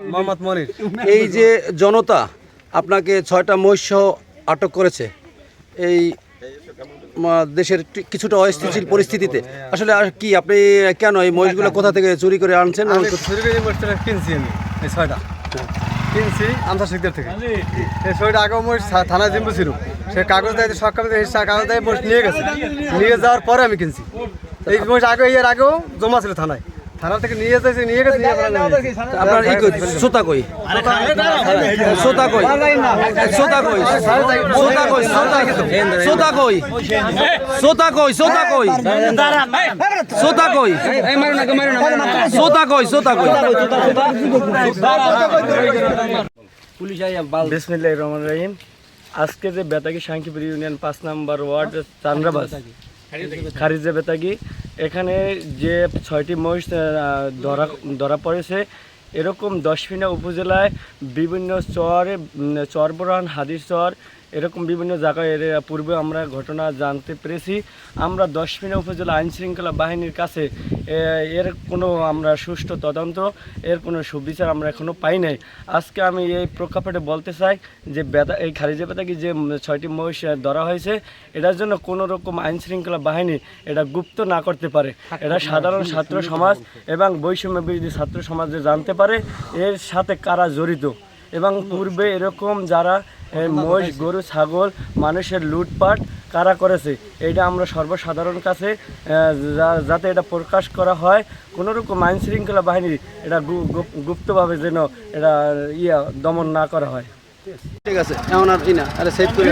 মোহাম্মদ মনির। এই যে জনতা আপনাকে ছয়টা মহিষ আটক করেছে এই দেশের কিছুটা অস্থিতিশীল পরিস্থিতিতে। আসলে আর কি আপনি কেন এই মহিষগুলো কোথা থেকে চুরি করে আনছেন? আমি চুরি করে কিনছি আমি এই ছয়টা। কিনছি আমসা শিকদার থেকে। এই ছয়টা আগেও মোট থানায় জিম্বু ছিল। সে কাগজ দেয় সব কাগজ দেয় সে কাগজ দেয় মোট নিয়ে গেছে। নিয়ে যাওয়ার পরে আমি কিনছি। এই মোট আগে এর আগেও জমা ছিল থানায়। থানা থেকে নিয়ে যাচ্ছে নিয়ে গেছে। আপনার এই কই সোতা কই? সোতা কই? সোতা কই? সোতা কই সোতা কই সোতা কই সোতা কই সোতা কই? সোতা কই সোতা কই? বিসমিল্লাহ রহমান রহিম। আজকে যে বেতাগি সাংখিপুর ইউনিয়ন পাঁচ নাম্বার ওয়ার্ড চান্দ্রাবাস। খারিজে বেতাগি। এখানে যে ছয়টি মহিষ ধরা ধরা পড়েছে, এরকম দশফিনা উপজেলায় বিভিন্ন চর চরবরান, হাদির চর এরকম বিভিন্ন জায়গায় এর পূর্বে আমরা ঘটনা জানতে পেরেছি। আমরা দশমিনা উপজেলা আইন শৃঙ্খলা বাহিনীর কাছে এর কোনো আমরা সুষ্ঠু তদন্ত, এর কোনো সুবিচার আমরা এখনও পাই নাই। আজকে আমি এই প্রেক্ষাপটে বলতে চাই যে বেতা এই খারিজে বেতাকি যে ছয়টি মহিষ ধরা হয়েছে, এটার জন্য কোনো রকম আইন শৃঙ্খলা বাহিনী এটা গুপ্ত না করতে পারে। এটা সাধারণ ছাত্র সমাজ এবং বৈষম্য বিরোধী ছাত্র সমাজে জানতে পারে, এর সাথে কারা জড়িত? এবং পূর্বে এরকম যারা মহিষ গরু ছাগল মানুষের লুটপাট কারা করেছে এটা আমরা সর্বসাধারণ কাছে যা- যাতে এটা প্রকাশ করা হয় কোনো রকম আইন শৃঙ্খলা বাহিনী এটা গুপ- গুপ্তভাবে যেন এটা ইয়া দমন না করা হয় ঠিক আছে এমন আর কি না আরে সেভ করে।